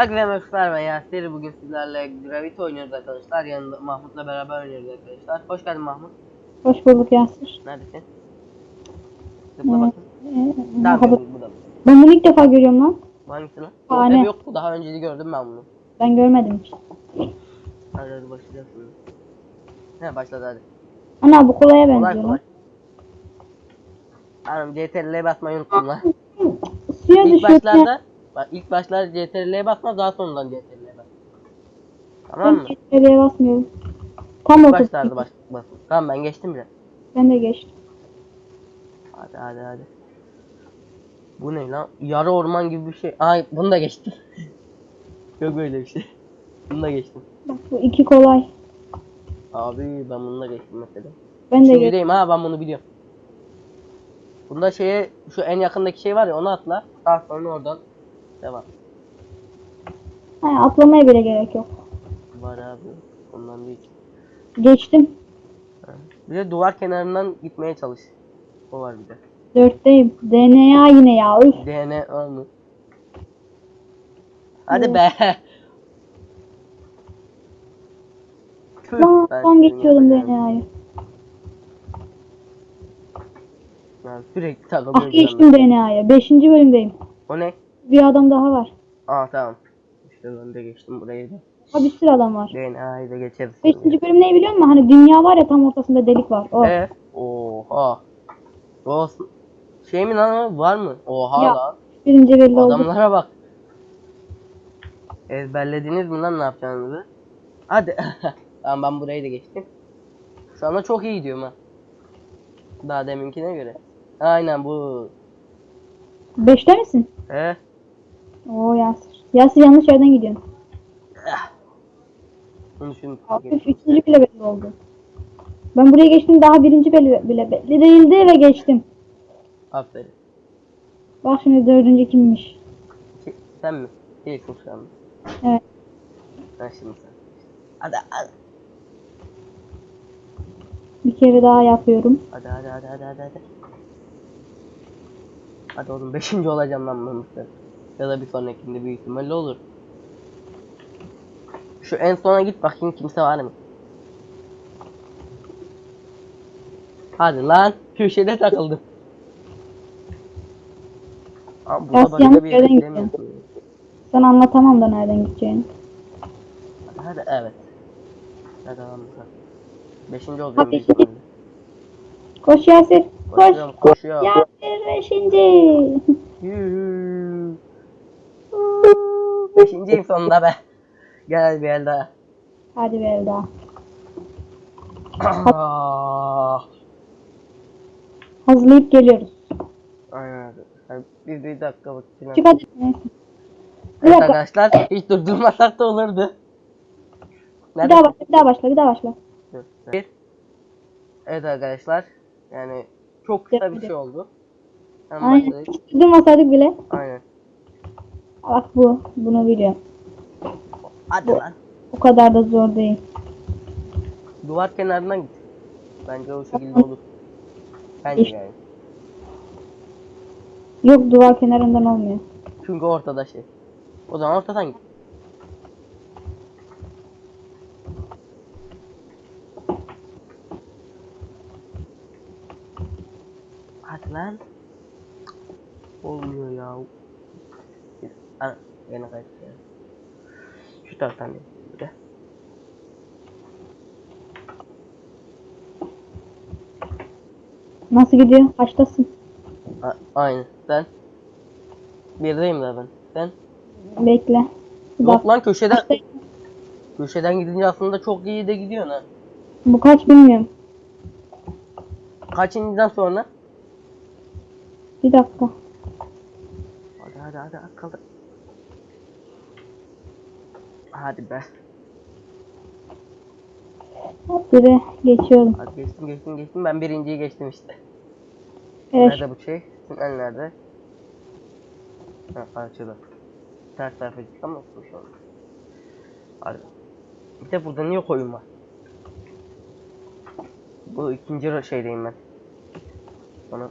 Herkese merhabalar ben Yasir. Bugün sizlerle Gravity oynuyoruz arkadaşlar. Yanında Mahmut'la beraber oynuyoruz arkadaşlar. Hoş geldin Mahmut. Hoş bulduk Yasir. Neredesin? Zıpla Ee, bakın. Tamam merhaba. bu da. Ben bunu ilk defa görüyorum lan. Hangisi lan? Aa, Tabii yoktu. Daha önce de gördüm ben bunu. Ben görmedim hiç. Hadi hadi başlayacağız. He başladı hadi. Ana bu kolaya Kolay benziyor kolay. lan. Hanım CTRL'ye basmayı unuttum lan. Suya ilk başlarda bak ilk başlarda CTRL'ye basma daha sonradan CTRL'ye bas. Tamam mı? Nereye basmıyorum. Tam ortası. başlarda bas. bas. Tamam ben geçtim bile. Ben de geçtim. Hadi hadi hadi. Bu ne lan? Yarı orman gibi bir şey. Ay bunu da geçtim. Yok böyle bir şey. Bunu da geçtim. Bak bu iki kolay. Abi ben bunu da geçtim mesela. Ben de geçtim. Ha ben bunu biliyorum. Bunda şeye şu en yakındaki şey var ya onu atla. Daha sonra oradan devam. Ha, atlamaya bile gerek yok. Var abi. Ondan değil. Geçtim. Ha. Bir de duvar kenarından gitmeye çalış. O var bir de. Dörtteyim. DNA yine ya. Üf. DNA mı? Hadi be. Tüh, Lan, ben geçiyordum DNA'yı. Yani sürekli takılıyorum. Ah geçtim DNA'ya. Beşinci bölümdeyim. O ne? Bir adam daha var. Aa tamam. İşte ben de geçtim burayı da. Ha bir sürü adam var. DNA'yı da geçeriz. Beşinci bölüm ne biliyor musun? Hani dünya var ya tam ortasında delik var. O. Evet. Oha. Olsun. Şey mi lan var mı? Oha Ya. lan. Birinci belli oldu. Adamlara bak. Ezberlediniz mi lan ne yapacağınızı? Hadi. tamam ben burayı da geçtim. Şu anda çok iyi gidiyorum ha. Daha deminkine göre. Aynen bu. Beşte misin? He? Oo Yasir. Yasir yanlış yerden gidiyorsun. Bunu şimdi Hafif ikinci bile belli oldu. Ben buraya geçtim daha birinci bile, bile belli değildi ve geçtim. Aferin. Bak şimdi dördüncü kimmiş. Ki- Sen mi? Değilsin şu anda. Evet. Ben şimdi sen. Hadi hadi. Bir kere daha yapıyorum. Hadi hadi hadi hadi hadi hadi. Hadi oğlum 5. olacağım lan ben bu sefer. Ya da bir sonrakinde büyük ihtimalle olur. Şu en sona git bakayım kimse var mı? Hadi lan köşede takıldım. Abi başka bir yere gidemiyorsun. Anlatamam da nereden gideceğini. Hadi, evet. Hadi lan bakalım. Beşinci olacağım Hadi büyük ihtimalle. Koş Yasir. Koş. Koşuyorum, koşuyorum. Yasir beşinci. Yuhuu. Beşinciyim sonunda be. Gel bir el daha. Hadi bir el daha. Ah. Hazırlayıp geliyoruz. Aynen bir, bir dakika bakayım. Çık hadi. Neyse. Bir Evet dakika. arkadaşlar hiç durdurmasak da olurdu. Bir daha başla, bir daha başla, bir daha başla. Bir. Evet arkadaşlar. Yani çok kısa bir şey oldu. Hemen Aynen. başladık. Hiç durmasaydık bile. Aynen. Bak bu, bunu biliyorum. Hadi lan. O kadar da zor değil. Duvar kenarından git. Bence o şekilde olur. Bence İşte. yani. Yok duvar kenarından olmuyor. Çünkü ortada şey. O zaman ortadan git. Hadi lan. Olmuyor ya. Ana, yine kaçtı ya. Şu taraftan değil. De. Nasıl gidiyor? Kaçtasın? A- aynı. Sen. Birdeyim daha ben. Sen. Bekle. Yok bak. lan köşeden. Köşeden gidince aslında çok iyi de gidiyorsun ha. Bu kaç bilmiyorum. Kaçıncıdan sonra? Bir dakika. Hadi hadi hadi hadi kaldır. Hadi be. Be geçiyorum. Hadi geçtim geçtim geçtim. Ben birinciyi geçtim işte. Evet. Nerede bu şey? Tünel nerede? Ha parçada. Ters tarafa gittik ama bu şey oldu. Hadi. Bir de burada niye koyun var? Bu ikinci şeydeyim ben. Sonra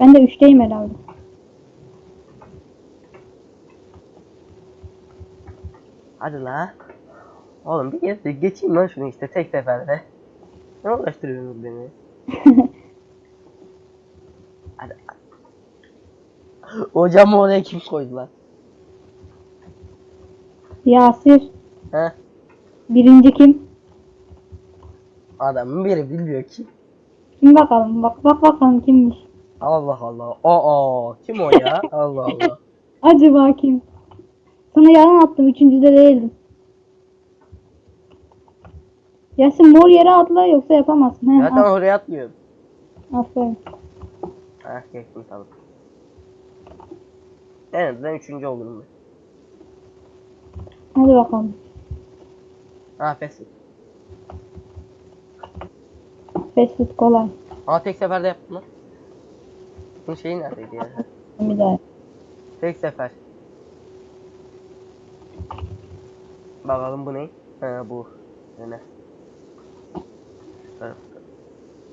Ben de üçteyim herhalde. Hadi la. Oğlum bir geç, geçeyim lan şunu işte tek seferde. Ne uğraştırıyorsunuz beni? Hadi. Hocamı oraya kim koydu lan? Yasir. He? Birinci kim? Adamın biri bilmiyor ki. Kim bakalım? Bak bak bakalım kimmiş. Allah Allah. Aa kim o ya? Allah Allah. Acaba kim? Sana yalan attım. Üçüncüde değildim. Yasin mor yere atla yoksa yapamazsın. He, Zaten oraya atmıyorum. Aferin. Ha geçtim tamam. En azından üçüncü olurum ben. Hadi bakalım. Pes. Fast food kolay. Ama tek seferde yaptım lan. Bunun şeyi neredeydi ya? Bir daha. Tek sefer. Bakalım bu ne? Ha bu. Ne?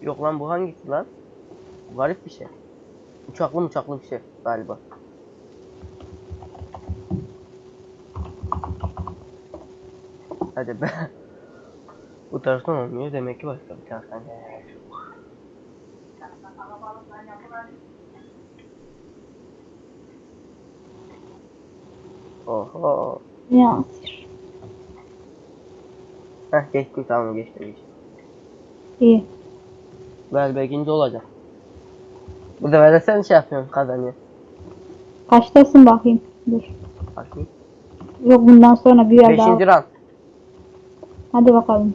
Yok lan bu hangisi lan? Garip bir şey. Uçaklı uçaklı bir şey galiba. Hadi be. bu taraftan olmuyor demek ki başka bir taraftan. Oho. Yasir. Heh geçtim tamam geçtim geçtim. İyi. Galiba ikinci olacak. Bu sefer de sen şey yapıyorsun kazanıyor. Kaçtasın bakayım. Dur. Bakayım. Yok bundan sonra bir yer daha. Beşinci round. Hadi bakalım.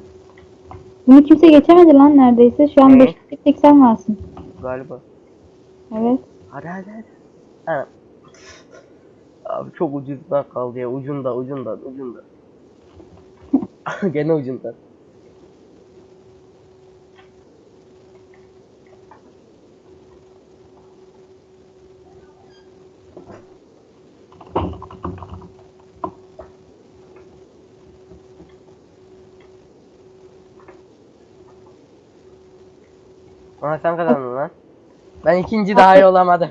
Bunu kimse geçemedi lan neredeyse. Şu an Evet. 5 tek tek sen varsın. Galiba. Evet. Hadi hadi hadi. Ha. Abi çok ucuzdan kaldı ya. Ucunda ucundan ucundan. Gene ucundan. Ama sen kazandın lan. Ben ikinci daha iyi olamadım.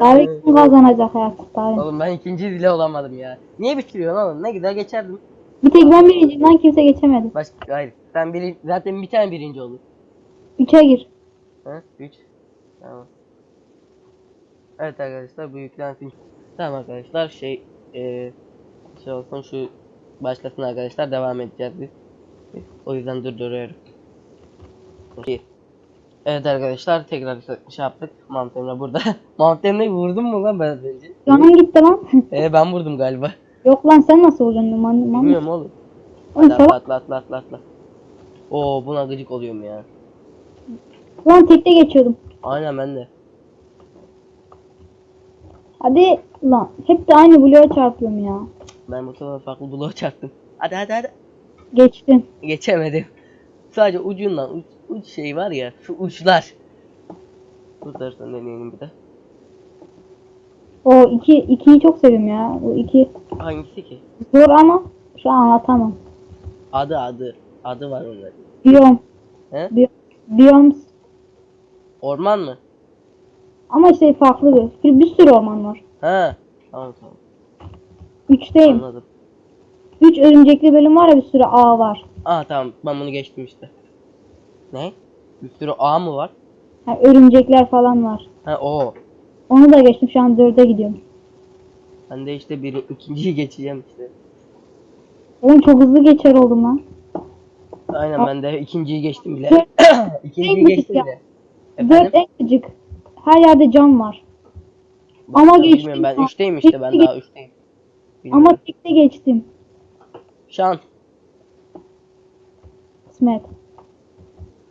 Daha kim kazanacak hayat? Daha Oğlum ben ikinci bile olamadım ya. Niye bitiriyorsun oğlum? Ne güzel geçerdim. Bir tek ben birinciyim lan kimse geçemedi. Başka hayır. Sen biri, zaten bir tane birinci olur. Üçe gir. Ha? 3. Tamam. Evet arkadaşlar bu yüklensin. Tamam arkadaşlar şey eee şey olsun şu başlasın arkadaşlar devam edeceğiz biz. O yüzden durduruyorum. İki. Evet arkadaşlar tekrar şey yaptık. Mount Emre burada. Mount Emre'yi vurdum mu lan ben önce? Canım gitti lan. Ee ben vurdum galiba. Yok lan sen nasıl olacaksın? Man, man. Bilmiyorum oğlum. Hadi atla atla atla atla atla. Oo buna gıcık oluyorum ya. Lan tekte geçiyordum. Aynen ben de. Hadi lan. Hep de aynı bloğa çarpıyorum ya. Ben bu sefer farklı bloğa çarptım. Hadi hadi hadi. Geçtim. Geçemedim. Sadece ucundan uç, uç şey var ya şu uçlar. Tutarsan deneyelim bir de. O iki, ikiyi çok seviyorum ya. O iki Hangisi ki? zor ama şu an anlatamam. Adı adı. Adı var onların. Biyom. He? Bi Biyoms. Orman mı? Ama şey farklı bir. Bir, bir sürü orman var. Ha. Tamam tamam. Üçteyim. Anladım. Üç örümcekli bölüm var ya bir sürü ağ var. Aa tamam ben bunu geçtim işte. Ne? Bir sürü ağ mı var? Ha, örümcekler falan var. Ha o. Onu da geçtim şu an dörde gidiyorum. Ben de işte biri ikinciyi geçeceğim işte. Oğlum çok hızlı geçer oldum lan. Aynen ben de ikinciyi geçtim bile. İkinciyi en geçtim gıcık bile. Dört Efendim? en gıcık. Her yerde cam var. ama Ben geçtim bilmiyorum, Ben ya. üçteyim işte ben Geçti, daha üçteyim. Bilmiyorum. Ama tekte geçtim. Şans. Kısmet.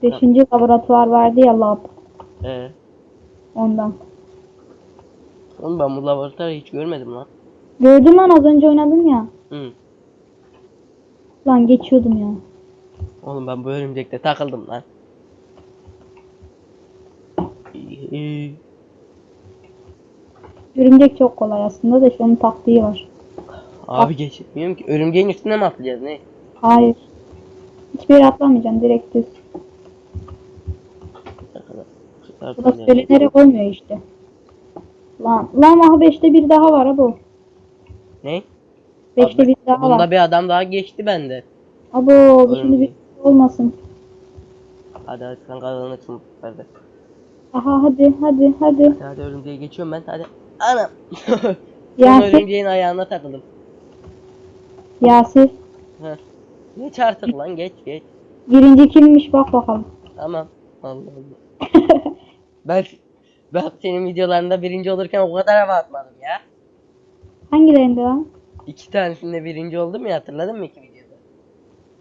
Beşinci laboratuvar vardı ya lab. Ee, Ondan. oğlum ben bu laboratuvarı hiç görmedim lan. Gördün lan az önce oynadın ya. Hı. Lan geçiyordum ya. Oğlum ben bu örümcekte takıldım lan. Örümcek çok kolay aslında da işte onun taktiği var. Abi geçmiyorum ki. Örümceğin üstüne mi atlayacağız ne? Hayır. Hiçbir yere atlamayacaksın direkt düz. Bu da söylenerek olmuyor işte. Lan, lan aha 5'te bir daha var ha bu. Ne? Beşte Abi, bir daha Bunda var. bir adam daha geçti bende. Abo bir şimdi bir olmasın. Hadi hadi sen kazanırsın bu sefer de. Aha hadi hadi hadi. Hadi, hadi örümceği geçiyorum ben hadi. Anam. Son Yasir, örümceğin ayağına takıldım. Yasir. Heh. Geç artık lan geç geç. Birinci kimmiş bak bakalım. Tamam. Allah Allah. Ben ben senin videolarında birinci olurken o kadar hava atmadım ya. Hangilerinde lan? İki tanesinde birinci oldum ya hatırladın mı iki videoda?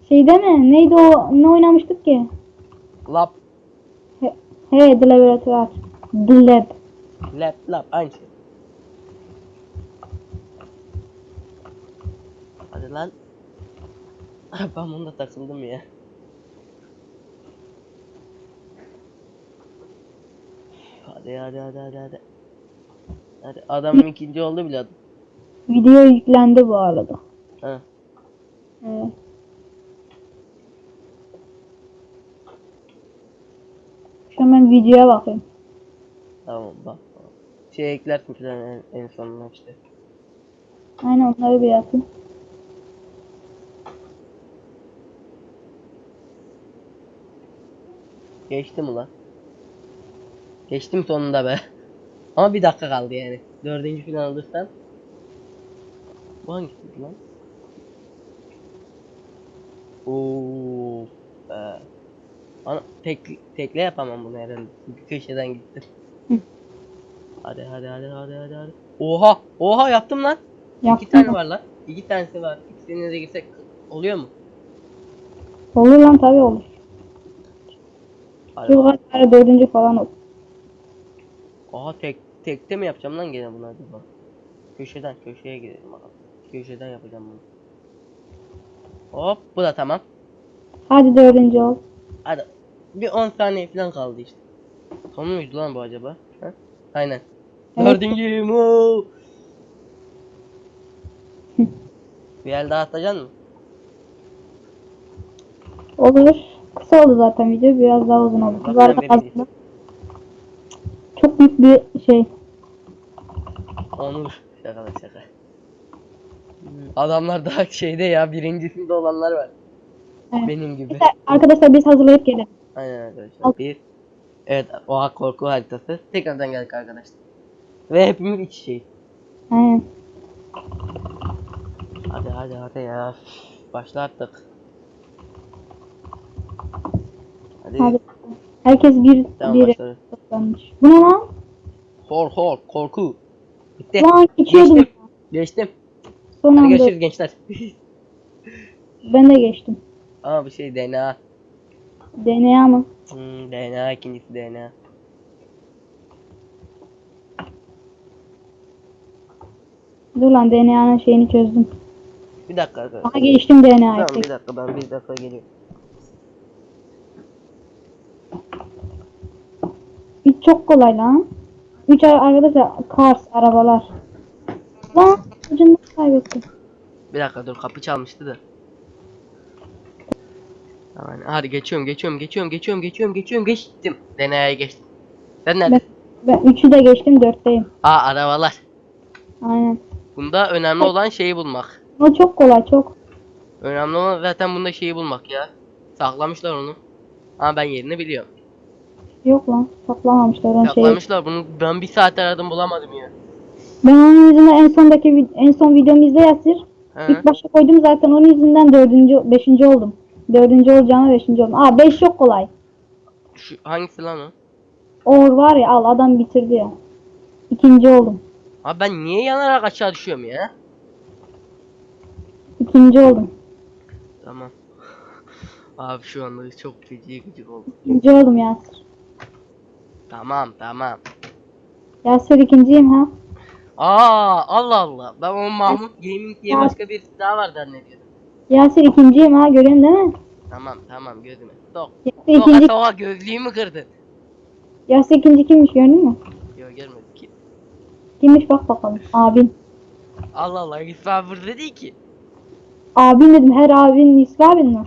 Şeyde mi? Neydi o? Ne oynamıştık ki? Lap, He, he The Laboratuvar. The Lab. lap, lap aynı şey. Hadi lan. ben bunda takıldım ya. Hadi hadi hadi hadi hadi. Hadi adamın ikinci oldu bile. Video yüklendi bu arada. Ha. Evet. Şu ben videoya bakayım. Tamam bak. Şey eklersin falan en, en sonuna işte. Aynen onları bir yapayım. Geçtim ulan. Geçtim sonunda be. Ama bir dakika kaldı yani. Dördüncü falan alırsam. Bu hangisiydi lan? Oo. Be. Ana, tek, tekle yapamam bunu herhalde. Çünkü köşeden gitti. Hı. Hadi hadi hadi hadi hadi hadi. Oha! Oha yaptım lan. Yaptın İki tane var lan. İki tanesi var. İkisini de girsek oluyor mu? Olur lan tabii olur. Şu kadar dördüncü falan olur. Aha tek tekte mi yapacağım lan gene bunu acaba? Köşeden köşeye gidelim bakalım. Köşeden yapacağım bunu. Hop bu da tamam. Hadi dördüncü ol. Hadi. Bir 10 saniye falan kaldı işte. Son muydu lan bu acaba? Ha? Aynen. Evet. Dördüncüyüm. bir el daha atacaksın mı? Olur. Kısa oldu zaten video. Biraz daha uzun oldu. Birincisin. aslında büyük bir şey. Onur. Şaka lan şaka. Adamlar daha şeyde ya birincisinde olanlar var. Evet. Benim gibi. Neyse, Arkadaşlar biz hazırlayıp gelelim. Aynen arkadaşlar. Al. Bir. Evet oha korku haritası. Tekrardan geldik arkadaşlar. Ve hepimiz iç şey. Aynen. Hadi hadi hadi ya. Başla artık. Hadi. Hadi. Herkes bir Tamam bir. Bu ne lan? Hor hor korku. Bitti. Lan geçiyordum. Geçtim. Geçtim. Son Hadi anda. görüşürüz gençler. Ben de geçtim. Ama bir şey DNA. DNA mı? Hmm, DNA ikincisi DNA. Dur lan DNA'nın şeyini çözdüm. Bir dakika arkadaşlar. Aha geçtim DNA'yı. Tamam bir dakika ben bir dakika geliyorum. Üç çok kolay lan. Üç ar- arkadaşlar Cars arabalar. Lan ucunu kaybettim. Bir dakika dur kapı çalmıştı da. Tamam hadi geçiyorum geçiyorum geçiyorum geçiyorum geçiyorum geçiyorum geçtim. DNA'ya geçtim. Sen nerede? Ben, ben üçü de geçtim dörtteyim. Aa arabalar. Aynen. Bunda önemli olan şeyi bulmak. O çok kolay çok. Önemli olan zaten bunda şeyi bulmak ya. Saklamışlar onu. Ama ben yerini biliyorum. Yok lan saklamamışlar onun şeyi. Saklamışlar bunu ben bir saat aradım bulamadım ya. Ben onun yüzünden en sondaki en son videomu izle Yasir. He. İlk başta koydum zaten onun yüzünden dördüncü, beşinci oldum. Dördüncü olacağıma beşinci oldum. Aa beş çok kolay. Şu hangisi lan o? Or var ya al adam bitirdi ya. İkinci oldum. Abi ben niye yanarak aşağı düşüyorum ya? İkinci oldum. Tamam. Abi şu anda çok feci gıcık oldum. İkinci oldum Yasir. Tamam tamam. Yasir ikinciyim ha. Aa Allah Allah. Ben o Mahmut Gaming diye başka bir daha var zannediyordum. Yasir ikinciyim ha görüyorsun değil mi? Tamam tamam gözüme. Sok. Yasir Soka ikinci, soka gözlüğümü kırdın. Yasir ikinci kimmiş gördün mü? Yok görmedik ki. Kimmiş bak bakalım. Abin. Allah Allah İsmail burada değil ki. Abin dedim her abinin ismi abin mi?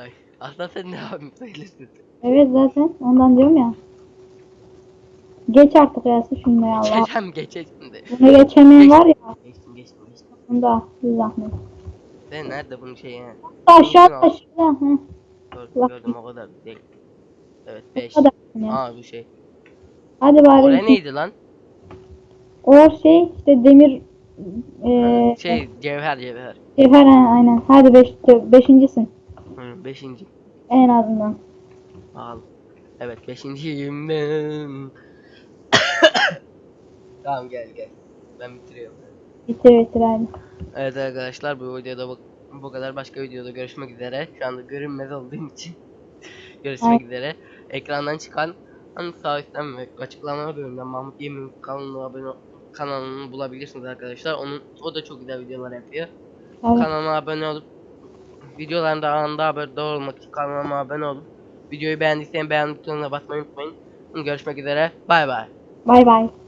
Ay. Aslında sen ne abim sayılırsın. Evet zaten ondan diyorum ya. Geç artık Yasir şunu ya Allah. Geçeceğim geçeceğim de. Bunu geçemeyen var ya. Geçtim geçtim geçtim. Bunda bir zahmet. Ve nerede bunun şeyi? he? Aşağı aşağı. Hı. Gördüm, gördüm o kadar değil. Evet 5. Hadi. Ya. Aa bu şey. Hadi bari. Oraya neydi lan? O şey işte demir eee Şey cevher cevher. cevher ha, aynen. Hadi beş, beşincisin. Hı, beşinci. En azından. Al. Evet beşinciyim ben. tamam gel gel. Ben bitiriyorum. Bitir bitir hadi. Evet arkadaşlar bu videoda bu, bu kadar. Başka videoda görüşmek üzere. Şu anda görünmez olduğum için görüşmek üzere. Ekrandan çıkan hani sağ üstten ve açıklama bölümünden Mahmut Yemin kanalına abone kanalını bulabilirsiniz arkadaşlar. Onun o da çok güzel videolar yapıyor. Hadi. Kanalıma abone olup videolarında anında haberdar olmak için kanalıma abone olup videoyu beğendiyseniz beğen butonuna basmayı unutmayın. Görüşmek üzere. Bay bay. Bay bay.